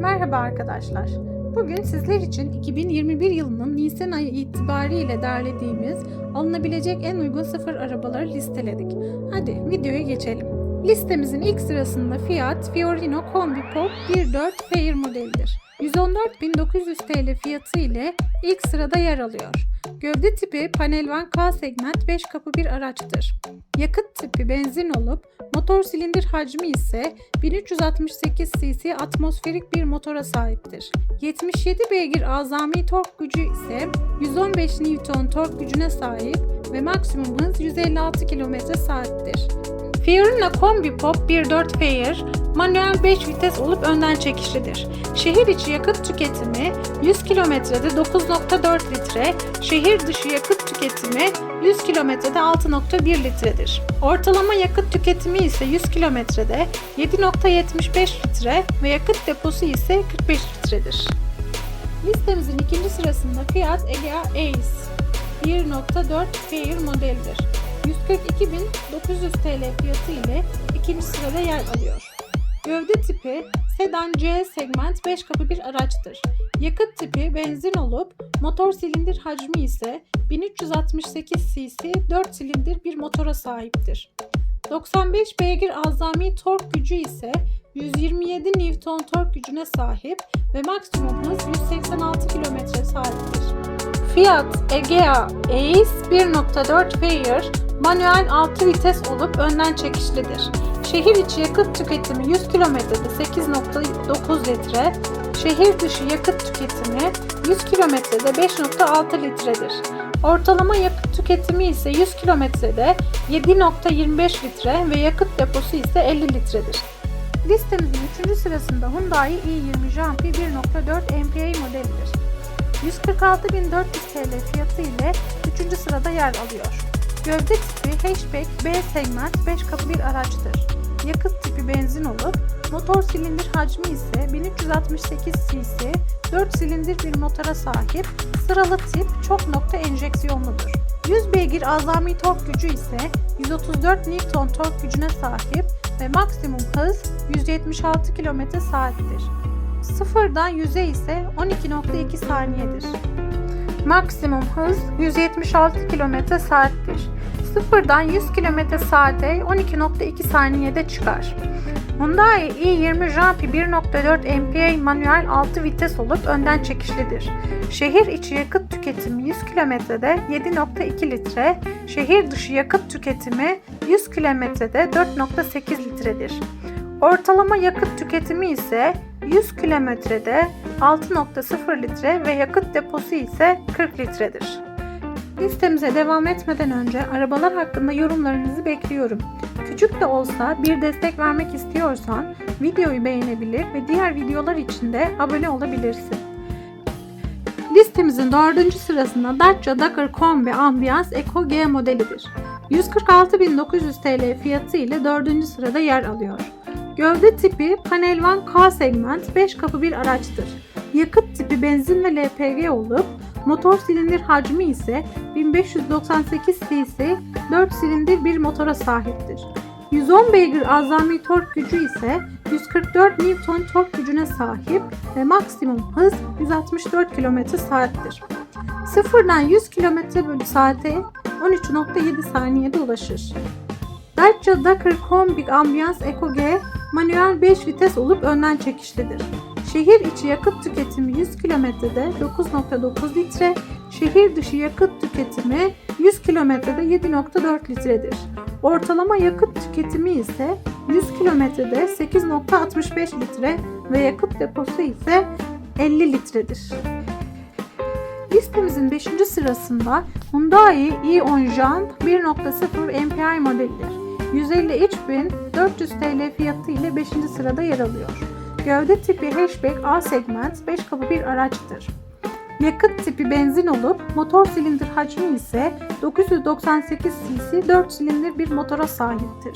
Merhaba arkadaşlar. Bugün sizler için 2021 yılının Nisan ayı itibariyle derlediğimiz alınabilecek en uygun sıfır arabaları listeledik. Hadi videoya geçelim. Listemizin ilk sırasında Fiat Fiorino Kombi Pop 1.4 Fair modelidir. 114.900 TL fiyatı ile ilk sırada yer alıyor. Gövde tipi panel van K segment 5 kapı bir araçtır. Yakıt tipi benzin olup motor silindir hacmi ise 1368 cc atmosferik bir motora sahiptir. 77 beygir azami tork gücü ise 115 Newton tork gücüne sahip ve maksimum hız 156 km saattir. Fiorino Combi Pop 1.4 Fair, manuel 5 vites olup önden çekişlidir. Şehir içi yakıt tüketimi 100 kilometrede 9.4 litre, şehir dışı yakıt tüketimi 100 kilometrede 6.1 litredir. Ortalama yakıt tüketimi ise 100 kilometrede 7.75 litre ve yakıt deposu ise 45 litredir. Listemizin ikinci sırasında Fiat Egea Ace 1.4 Fair modelidir. 142.000 900 TL fiyatı ile ikinci sırada yer alıyor. Gövde tipi sedan C segment 5 kapı bir araçtır. Yakıt tipi benzin olup motor silindir hacmi ise 1368 cc 4 silindir bir motora sahiptir. 95 beygir azami tork gücü ise 127 Newton tork gücüne sahip ve maksimum hız 186 km saattir. Fiat Egea EIS 1.4 Fair manuel 6 vites olup önden çekişlidir. Şehir içi yakıt tüketimi 100 kilometrede 8.9 litre, şehir dışı yakıt tüketimi 100 kilometrede 5.6 litredir. Ortalama yakıt tüketimi ise 100 kilometrede 7.25 litre ve yakıt deposu ise 50 litredir. Listemizin 3. sırasında Hyundai i20 Jumpy 1.4 MPI modelidir. 146.400 TL fiyatı ile 3. sırada yer alıyor. Gövde tipi hatchback B segment 5 kapı bir araçtır. Yakıt tipi benzin olup motor silindir hacmi ise 1368 cc 4 silindir bir motora sahip sıralı tip çok nokta enjeksiyonludur. 100 beygir azami tork gücü ise 134 Newton tork gücüne sahip ve maksimum hız 176 km saattir. Sıfırdan 100'e ise 12.2 saniyedir. Maksimum hız 176 km saattir. Sıfırdan 100 km saate 12.2 saniyede çıkar. Hyundai i20 Jumpy 1.4 MPI manuel 6 vites olup önden çekişlidir. Şehir içi yakıt tüketimi 100 kilometrede 7.2 litre, şehir dışı yakıt tüketimi 100 kilometrede 4.8 litredir. Ortalama yakıt tüketimi ise 100 kilometrede 6.0 litre ve yakıt deposu ise 40 litredir. Listemize devam etmeden önce arabalar hakkında yorumlarınızı bekliyorum. Küçük de olsa bir destek vermek istiyorsan videoyu beğenebilir ve diğer videolar için de abone olabilirsin. Listemizin dördüncü sırasında Dacia Dakar Kombi Ambiance Eco G modelidir. 146.900 TL fiyatı ile dördüncü sırada yer alıyor. Gövde tipi Panel Van K segment 5 kapı bir araçtır. Yakıt tipi benzin ve LPG olup motor silindir hacmi ise 1598 cc 4 silindir bir motora sahiptir. 110 beygir azami tork gücü ise 144 Newton tork gücüne sahip ve maksimum hız 164 km saattir. Sıfırdan 100 km bölü saate 13.7 saniyede ulaşır. Dacia Dakar Kombi Ambiance Eco G manuel 5 vites olup önden çekişlidir. Şehir içi yakıt tüketimi 100 kilometrede 9.9 litre, şehir dışı yakıt tüketimi 100 kilometrede 7.4 litredir. Ortalama yakıt tüketimi ise 100 kilometrede 8.65 litre ve yakıt deposu ise 50 litredir. Listemizin 5. sırasında Hyundai i10 Jump 1.0 MPI modelidir. 153.400 TL fiyatı ile 5. sırada yer alıyor. Gövde tipi hatchback A segment 5 kapı bir araçtır. Yakıt tipi benzin olup motor silindir hacmi ise 998 cc 4 silindir bir motora sahiptir.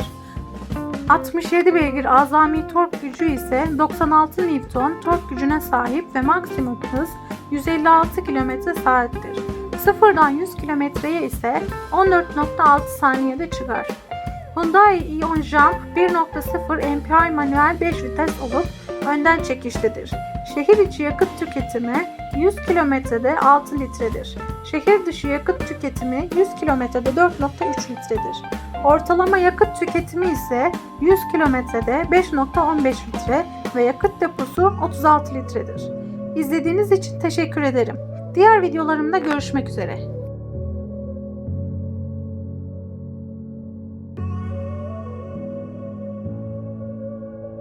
67 beygir azami tork gücü ise 96 Newton tork gücüne sahip ve maksimum hız 156 km saattir. Sıfırdan 100 kilometreye ise 14.6 saniyede çıkar. Hyundai Ion Jump 1.0 MPI manuel 5 vites olup önden çekişlidir. Şehir içi yakıt tüketimi 100 kilometrede 6 litredir. Şehir dışı yakıt tüketimi 100 kilometrede 4.3 litredir. Ortalama yakıt tüketimi ise 100 kilometrede 5.15 litre ve yakıt deposu 36 litredir. İzlediğiniz için teşekkür ederim. Diğer videolarımda görüşmek üzere.